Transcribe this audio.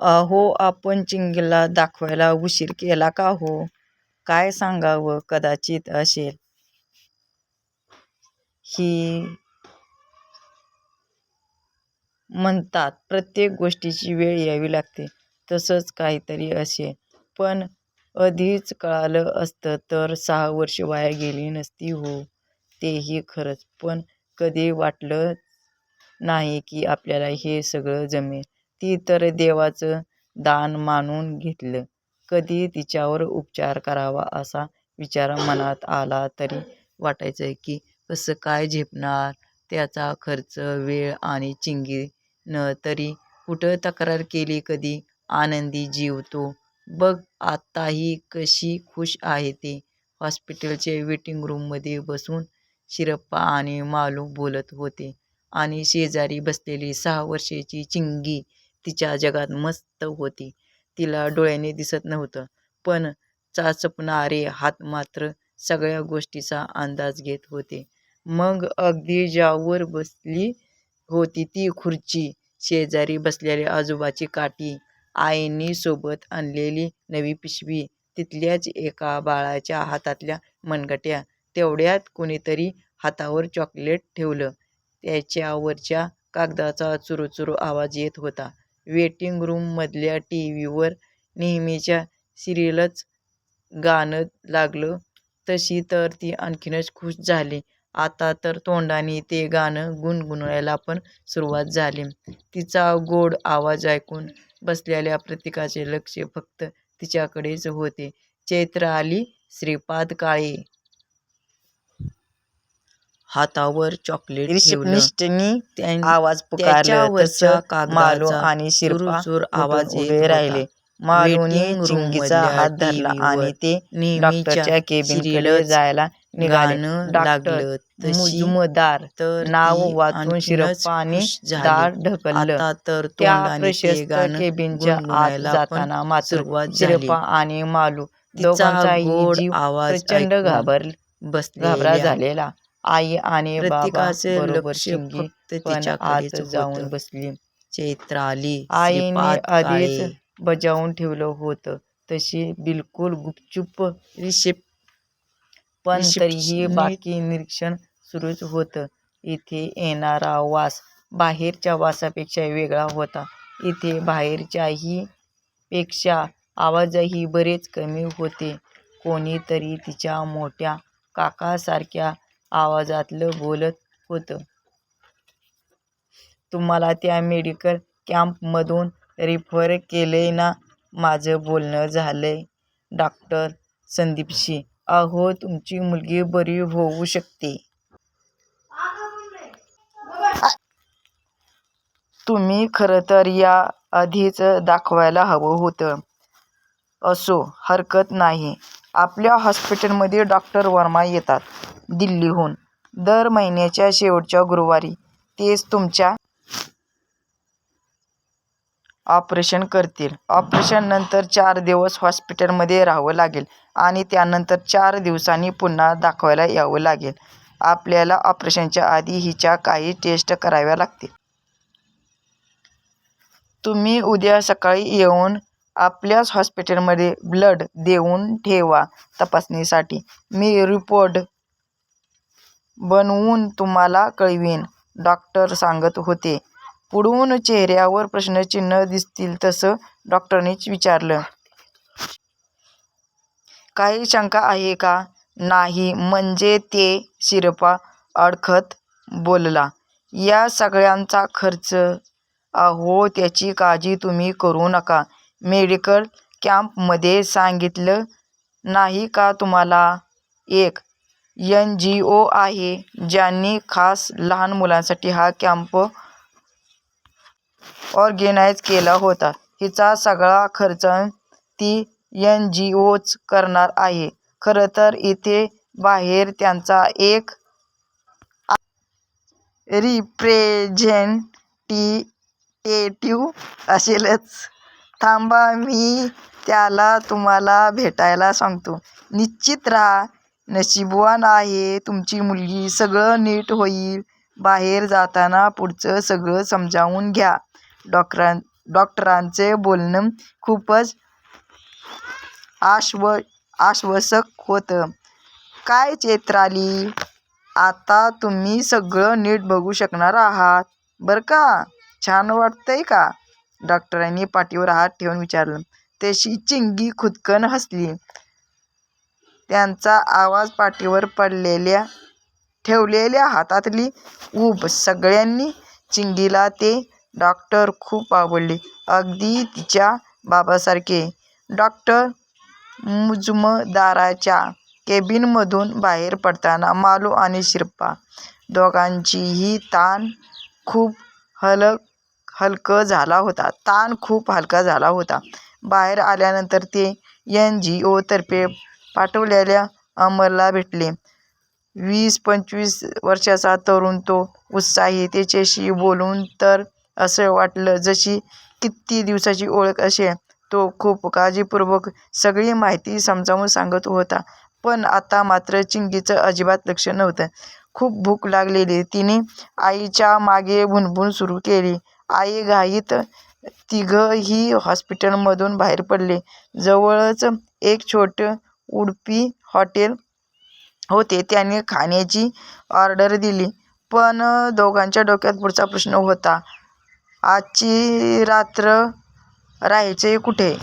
अहो आपण चिंगीला दाखवायला उशीर केला का हो? काय सांगावं कदाचित असेल. ही म्हणतात प्रत्येक गोष्टीची वेळ यावी लागते. तसंच काहीतरी असेल. पण आधीच कळालं असतं तर सहा वर्ष वाया गेली नसती हो. तेही खरंच. पण कधी वाटलं नाही की आपल्याला हे सगळं जमेल. ती तर देवाचं दान मानून घेतलं. कधी तिच्यावर उपचार करावा असा विचार मनात आला तरी वाटायचं की कसं काय झेपणार? त्याचा खर्च वेळ आणि चिंगीनं तरी कुठं तक्रार केली कधी? आनंदी जीव तो. बघ आत्ताही कशी खुश आहे ते. हॉस्पिटलच्या वेटिंग रूममध्ये बसून शिरप्पा आणि मालू बोलत होते आणि शेजारी बसलेली सहा वर्षाची चिंगी तिच्या जगात मस्त होती. तिला डोळ्याने दिसत नव्हतं. पण चाचपणारे हात मात्र सगळ्या गोष्टीचा अंदाज घेत होते. मग अगदी ज्यावर बसली होती ती खुर्ची शेजारी बसलेली आजोबाची काठी आईनी सोबत आणलेली नवी पिशवी तिथल्याच एका बाळाच्या हातातल्या मनगट्या तेवढ्यात कुणीतरी हातावर चॉकलेट ठेवलं. त्याच्यावरच्या कागदाचा चुरूचुरू आवाज येत होता. वेटिंग रूममधल्या टी व्हीवर नेहमीच्या सिरियलच गाणं लागलं. तशी तर ती आणखीनच खुश झाली. आता तर तोंडाने ते गाणं गुणगुणायला पण सुरुवात झाली. तिचा गोड आवाज ऐकून बसलेल्या प्रत्येकाचे लक्ष फक्त तिच्याकडेच होते. चैत्र आली श्रीपाद काळे. हातावर चॉकलेट रिसेप्शनिस्टनी आवाज पुकारला. मालू आणि शिरपा आवाज उभे राहिले. मालूने चिंगीचा हात धरला आणि ते डॉक्टरच्या केबिनकडे जायला निघाले. डॉक्टर मुजुमदार नाव वाचून शिरप्पाने दार ढकललं. त्या प्रशस्त केबिनच्या आत जाताना मात्र शिरप्पा आणि मालू दोघांचाही जीव प्रचंड घाबर घाबरा झालेला. आई आणि जाऊन बसली. चैत्र आली आईने श्रीपाद आधीच. बजावून ठेवलं होतं. तशी बिलकुल गुपचूप रिसेप पण रिसेप्शनी- तरीही बाकी निरीक्षण सुरूच होतं. इथे येणारा वास बाहेरच्या वासापेक्षा वेगळा होता. इथे बाहेरच्याही पेक्षा आवाजही बरेच कमी होते. कोणीतरी तिच्या मोठ्या काकासारख्या आवाजातलं बोलत होतं. तुम्हाला त्या मेडिकल कॅम्पमधून रिफर केले ना? माझं बोलणं झालंय. डॉक्टर संदीपशी अहो तुमची मुलगी बरी होऊ शकते. तुम्ही खरं तर या आधीच दाखवायला हवं होतं. असो हरकत नाही. आपल्या हॉस्पिटलमध्ये डॉक्टर वर्मा येतात दिल्लीहून. दर महिन्याच्या शेवटच्या गुरुवारी तेच तुमच्या ऑपरेशन करतील. ऑपरेशन नंतर चार दिवस हॉस्पिटलमध्ये राहावं लागेल आणि त्यानंतर चार दिवसांनी पुन्हा दाखवायला यावं लागेल. आपल्याला ऑपरेशनच्या आधी हिच्या काही टेस्ट कराव्या लागतील. तुम्ही उद्या सकाळी येऊन आपल्याच हॉस्पिटलमध्ये ब्लड देऊन ठेवा तपासणीसाठी. मी रिपोर्ट बनवून तुम्हाला कळवीन डॉक्टर सांगत होते. पुढून चेहऱ्यावर प्रश्नचिन्ह दिसतील तसं डॉक्टरनीच विचारलं. काही शंका आहे का? नाही म्हणजे ते शिरपा अडखत बोलला. या सगळ्यांचा खर्च अहो त्याची काळजी तुम्ही करू नका. मेडिकल कॅम्पमध्ये सांगितलं नाही का तुम्हाला? एक एन जी ओ आहे ज्यांनी खास लहान मुलांसाठी हा कॅम्प ऑर्गनाईज केला होता. हिचा सगळा खर्च ती एन जी ओच करणार आहे. खरं तर इथे बाहेर त्यांचा एक रिप्रेझेंटेटिव्ह असेलच. थांबा मी त्याला तुम्हाला भेटायला सांगतो निश्चित राहा नशीबवान आहे तुमची मुलगी सगळं नीट होईल बाहेर जाताना पुढचं सगळं समजावून घ्या डॉक्टरां डॉक्टरांचे बोलणं खूपच आश्व आश्वासक होतं. काय चैत्राली, आता तुम्ही सगळं नीट बघू शकणार आहात बरं का? छान वाटतंय का? डॉक्टरांनी पाठीवर हात ठेवून विचारलं. तशी चिंगी खुदकन हसली. त्यांचा आवाज पाठीवर पडलेल्या ठेवलेल्या हातातली ऊब सगळ्यांनी चिंगीला ते डॉक्टर खूप आवडले. अगदी तिच्या बाबासारखे डॉक्टर मुजुमदाराच्या केबिनमधून बाहेर पडताना मालू आणि शिरपा दोघांचीही ताण खूप हलक हलकं झाला होता. ताण खूप हलका झाला होता. बाहेर आल्यानंतर ते एन. जी. ओतर्फे पाठवलेल्या अमरला भेटले. वीस पंचवीस वर्षाचा तरुण तो उत्साही. त्याच्याशी बोलून तर असं वाटलं जशी किती दिवसाची ओळख असे तो खूप काळजीपूर्वक सगळी माहिती समजावून सांगत होता. पण आता मात्र चिंगीचं अजिबात लक्ष नव्हतं. खूप भूक लागलेली. तिने आईच्या मागे भुणभुण सुरू केली. आई घाईत तिघंही हॉस्पिटलमधून बाहेर पडले. जवळच एक छोटं उडपी हॉटेल होते. त्याने खाण्याची ऑर्डर दिली. पण दोघांच्या डोक्यात पुढचा प्रश्न होता. आजची रात्र राहायचे कुठे?